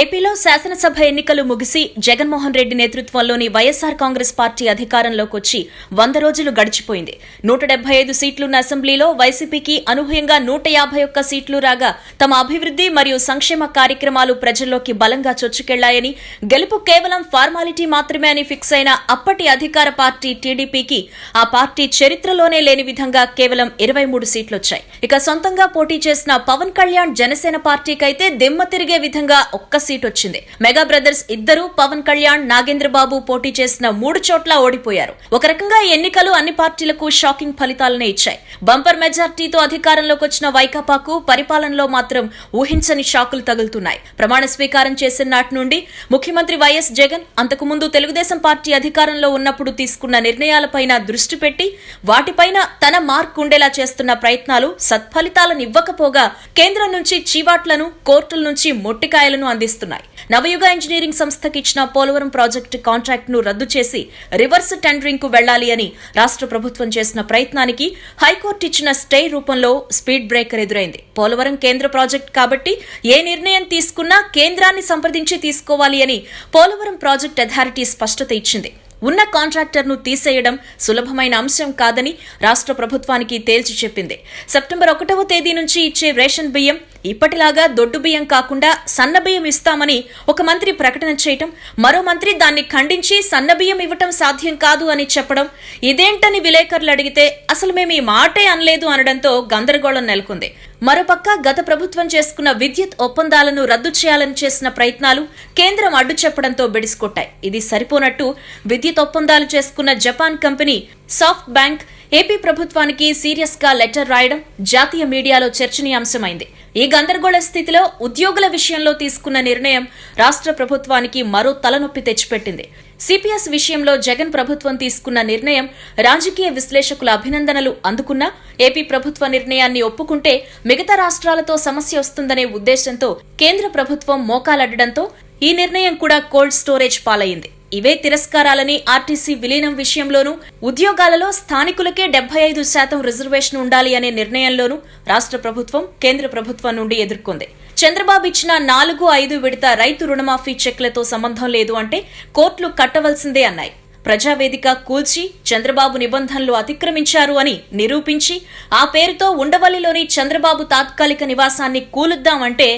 ఏపీలో శాసనసభ ఎన్నికలు ముగిసి జగన్మోహన్ రెడ్డి నేతృత్వంలోని వైఎస్సార్ కాంగ్రెస్ పార్టీ అధికారంలోకి వచ్చి వంద రోజులు గడిచిపోయింది. నూట డెబ్బై ఐదు సీట్లున్న అసెంబ్లీలో వైసీపీకి అనూహ్యంగా నూట యాభై ఒక్క సీట్లు రాగా తమ అభివృద్ధి మరియు సంక్షేమ కార్యక్రమాలు ప్రజల్లోకి బలంగా చొచ్చుకెళ్ళాయని గెలుపు కేవలం ఫార్మాలిటీ మాత్రమే అని ఫిక్స్ అయిన అప్పటి అధికార పార్టీ టీడీపీకి ఆ పార్టీ చరిత్రలోనే లేని విధంగా కేవలం ఇరవై మూడు సీట్లొచ్చాయి. ఇక సొంతంగా పోటీ చేసిన పవన్ కళ్యాణ్ జనసేన పార్టీకైతే దిమ్మ తిరిగే విధంగా ఒక్క సీట్ వచ్చింది. మెగా బ్రదర్స్ ఇద్దరు పవన్ కళ్యాణ్ నాగేంద్ర బాబు పోటీ చేసిన మూడు చోట్ల ఓడిపోయారు. ఒక రకంగా ఎన్నికలు అన్ని పార్టీలకు షాకింగ్ ఫలితాలనే ఇచ్చాయి. బంపర్ మెజార్టీతో అధికారంలోకి వచ్చిన వైకాపాకు పరిపాలనలో మాత్రం ఊహించని షాకులు తగులుతున్నాయి. ప్రమాణ స్వీకారం చేసిన నాటి నుండి ముఖ్యమంత్రి వైఎస్ జగన్ అంతకుముందు తెలుగుదేశం పార్టీ అధికారంలో ఉన్నప్పుడు తీసుకున్న నిర్ణయాలపైన దృష్టి పెట్టి వాటిపైన తన మార్క్ ఉండేలా చేస్తున్న ప్రయత్నాలు సత్ఫలితాలను ఇవ్వకపోగా కేంద్రం నుంచి చీవాట్లను కోర్టుల నుంచి మొట్టికాయలను చేస్తున్నాయి. నవయుగ ఇంజనీరింగ్ సంస్థకి ఇచ్చిన పోలవరం ప్రాజెక్టు కాంట్రాక్ట్ను రద్దు చేసి రివర్స్ టెండరింగ్కు వెళ్ళాలి అని రాష్ట్ర ప్రభుత్వం చేసిన ప్రయత్నానికి హైకోర్టు ఇచ్చిన స్టే రూపంలో స్పీడ్ బ్రేకర్ ఎదురైంది. పోలవరం కేంద్ర ప్రాజెక్ట్ కాబట్టి ఏ నిర్ణయం తీసుకున్నా కేంద్రాన్ని సంప్రదించి తీసుకోవాలి అని పోలవరం ప్రాజెక్ట్ అథారిటీ స్పష్టత ఇచ్చింది. ఉన్న కాంట్రాక్టర్ను తీసేయడం సులభమైన అంశం కాదని రాష్ట్ర ప్రభుత్వానికి తేల్చి చెప్పింది. సెప్టెంబర్ ఒకటవ తేదీ నుంచి ఇచ్చే రేషన్ బియ్యం ఇప్పటిలాగా దొడ్డు బియ్యం కాకుండా సన్న బియ్యం ఇస్తామని ఒక మంత్రి ప్రకటన చేయటం మరో మంత్రి దాన్ని ఖండించి సన్న బియ్యం ఇవ్వటం సాధ్యం కాదు అని చెప్పడం ఇదేంటని విలేకరులు అడిగితే అసలు మేము ఈ మాటే అనలేదు అనడంతో గందరగోళం నెలకొంది. మరోపక్క గత ప్రభుత్వం చేసుకున్న విద్యుత్ ఒప్పందాలను రద్దు చేయాలని చేసిన ప్రయత్నాలు కేంద్రం అడ్డు చెప్పడంతో బిడిసికొట్టాయి. ఇది సరిపోనట్టు విద్యుత్ ఒప్పందాలు చేసుకున్న Japan company SoftBank AP ప్రభుత్వానికి సీరియస్గా లెటర్ రాయడం జాతీయ మీడియాలో చర్చనీయాంశమైంది. ఈ గందరగోళ స్థితిలో ఉద్యోగుల విషయంలో తీసుకున్న నిర్ణయం రాష్ట్ర ప్రభుత్వానికి మరో తలనొప్పి తెచ్చిపెట్టింది. సిపిఎస్ విషయంలో జగన్ ప్రభుత్వం తీసుకున్న నిర్ణయం రాజకీయ విశ్లేషకుల అభినందనలు అందుకున్నా ఏపీ ప్రభుత్వ నిర్ణయాన్ని ఒప్పుకుంటే మిగతా రాష్ట్రాలతో సమస్య వస్తుందనే ఉద్దేశంతో కేంద్ర ప్రభుత్వం మోకాలడ్డడంతో ఈ నిర్ణయం కూడా కోల్డ్ స్టోరేజ్ పాలయ్యింది. ఇవే తిరస్కారాలని ఆర్టీసీ విలీనం విషయంలోనూ ఉద్యోగాలలో స్థానికులకే డెబ్బై ఐదు శాతం రిజర్వేషన్ ఉండాలి అనే నిర్ణయంలోనూ రాష్ట్ర ప్రభుత్వం కేంద్ర ప్రభుత్వం నుండి ఎదుర్కొంది. చంద్రబాబు ఇచ్చిన నాలుగు ఐదు విడత రైతు రుణమాఫీ చెక్లతో సంబంధం లేదు అంటే కోర్టులు కట్టవలసిందే అన్నాయి. ప్రజావేదిక కూల్చి చంద్రబాబు నిబంధనలు అతిక్రమించారు అని నిరూపించి ఆ పేరుతో ఉండవల్లిలోని చంద్రబాబు తాత్కాలిక నివాసాన్ని కూలుద్దామంటే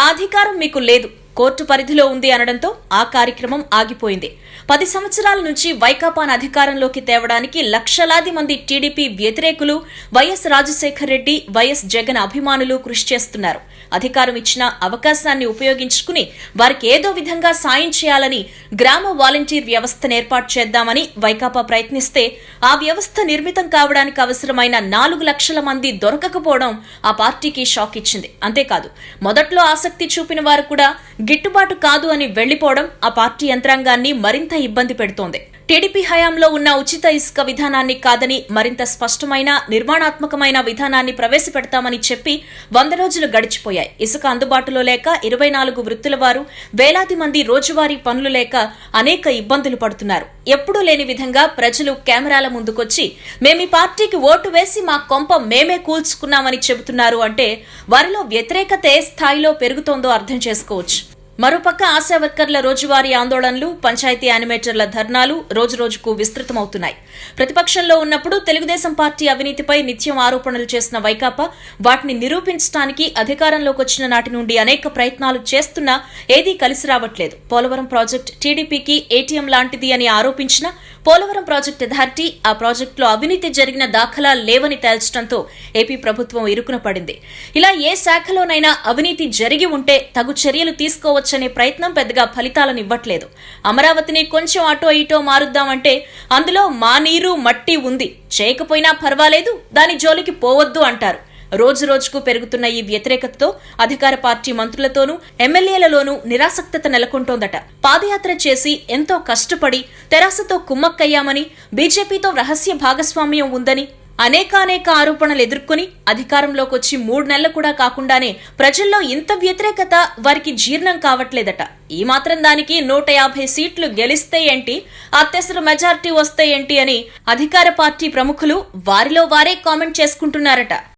ఆ అధికారం మీకు లేదు. కోర్టు పరిధిలో ఉంది అనడంతో ఆ కార్యక్రమం ఆగిపోయింది. పది సంవత్సరాల నుంచి వైకాపాను అధికారంలోకి తేవడానికి లక్షలాది మంది టీడీపీ వ్యతిరేకులు వైఎస్ రాజశేఖర్ రెడ్డి వైఎస్ జగన్ అభిమానులు కృషి చేస్తున్నారు. అధికారం ఇచ్చిన అవకాశాన్ని ఉపయోగించుకుని వారికి ఏదో విధంగా సాయం చేయాలని గ్రామ వాలంటీర్ వ్యవస్థను ఏర్పాటు చేద్దామని వైకాపా ప్రయత్నిస్తే ఆ వ్యవస్థ నిర్మితం కావడానికి అవసరమైన నాలుగు లక్షల మంది దొరకకపోవడం ఆ పార్టీకి షాక్ ఇచ్చింది. అంతేకాదు మొదట్లో ఆసక్తి చూపిన వారు కూడా గిట్టుబాటు కాదు అని వెళ్ళిపోవడం ఆ పార్టీ యంత్రాంగాన్ని మరింత ఇబ్బంది పెడుతోంది. టీడీపీ హయాంలో ఉన్న ఉచిత ఇసుక విధానాన్ని కాదని మరింత స్పష్టమైన నిర్మాణాత్మకమైన విధానాన్ని ప్రవేశపెడతామని చెప్పి వంద రోజులు గడిచిపోయాయి. ఇసుక అందుబాటులో లేక ఇరవై నాలుగు వృత్తుల వారు వేలాది మంది రోజువారీ పనులు లేక అనేక ఇబ్బందులు పడుతున్నారు. ఎప్పుడూ లేని విధంగా ప్రజలు కెమెరాల ముందుకొచ్చి మేమీ పార్టీకి ఓటు వేసి మా కొంప మేమే కూల్చుకున్నామని చెబుతున్నారు అంటే వారిలో వ్యతిరేకత ఏ స్థాయిలో పెరుగుతోందో అర్థం చేసుకోవచ్చు. మరోపక్క ఆశా వర్కర్ల రోజువారీ ఆందోళనలు పంచాయతీ యానిమేటర్ల ధర్నాలు రోజురోజుకు విస్తృతమవుతున్నాయి. ప్రతిపక్షంలో ఉన్నప్పుడు తెలుగుదేశం పార్టీ అవినీతిపై నిత్యం ఆరోపణలు చేసిన వైకాపా వాటిని నిరూపించడానికి అధికారంలోకి వచ్చిన నాటి నుండి అనేక ప్రయత్నాలు చేస్తున్నా ఏదీ కలిసి రావట్లేదు. పోలవరం ప్రాజెక్టు టీడీపీకి ఏటీఎం లాంటిది అని ఆరోపించిన పోలవరం ప్రాజెక్టు అథారిటీ ఆ ప్రాజెక్టులో అవినీతి జరిగిన దాఖలాలు లేవని తేల్చడంతో ఏపీ ప్రభుత్వం ఇరుకున పడింది. ఇలా ఏ శాఖలోనైనా అవినీతి జరిగి ఉంటే తగు చర్యలు తీసుకోవచ్చనే ప్రయత్నం పెద్దగా ఫలితాలను ఇవ్వట్లేదు. అమరావతిని కొంచెం అటో ఇటో మారుద్దామంటే అందులో మా నీరు మట్టి ఉంది. చేయకపోయినా పర్వాలేదు దాని జోలికి పోవద్దు అంటారు. రోజు రోజుకు పెరుగుతున్న ఈ వ్యతిరేకతతో అధికార పార్టీ మంత్రులతోనూ ఎమ్మెల్యేలలోనూ నిరాసక్తత నెలకొంటోందట. పాదయాత్ర చేసి ఎంతో కష్టపడి తెరాసతో కుమ్మక్కయ్యామని బీజేపీతో రహస్య భాగస్వామ్యం ఉందని అనేకానేక ఆరోపణలు ఎదుర్కొని అధికారంలోకి వచ్చి మూడు నెలలు కూడా కాకుండానే ప్రజల్లో ఇంత వ్యతిరేకత వారికి జీర్ణం కావట్లేదట. ఈ మాత్రం దానికి నూట యాభై సీట్లు గెలిస్తే ఏంటి అత్యవసర మెజార్టీ వస్తే ఏంటి అని అధికార పార్టీ ప్రముఖులు వారిలో వారే కామెంట్ చేసుకుంటున్నారట.